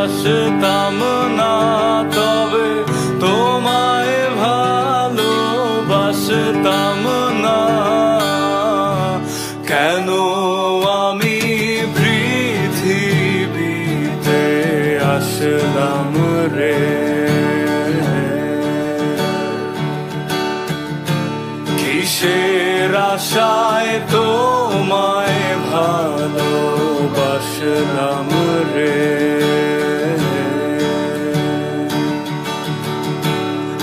আসতাম না, তবে তোমায় ভালোবাসতাম না। কেন আমি পৃথিবীতে আসলাম রে? কিসের আশায় তোমায় ভালোবাসলাম রে?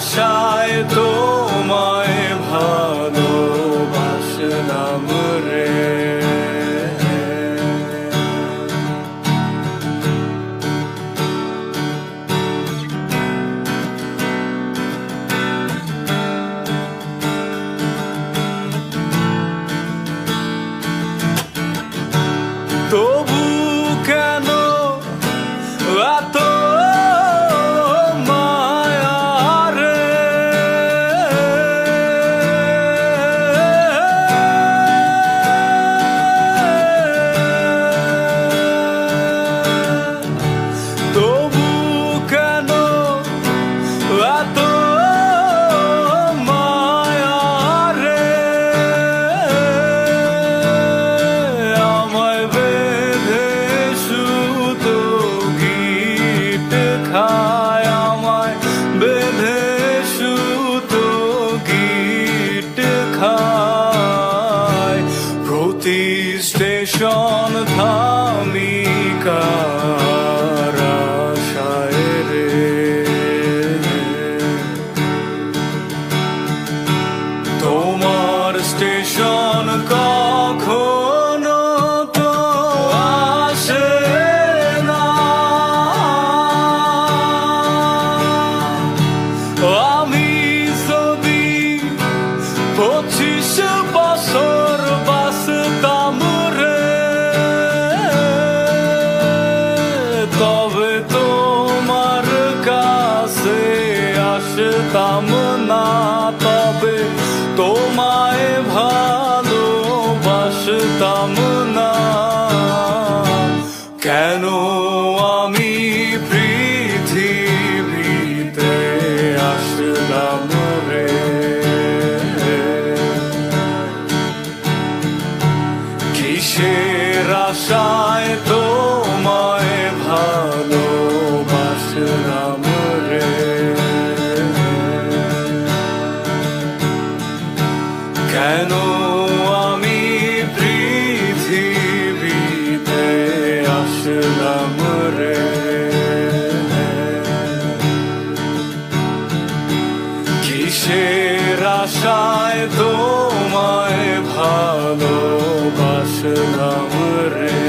আশায় তোমায় ভালোবাসলাম রে। খায় প্রতি স্টেশন না তবে তোমায় ভালোবাসতাম না। কেন আমি আশায় তোমায় ভালোবাসলাম রে।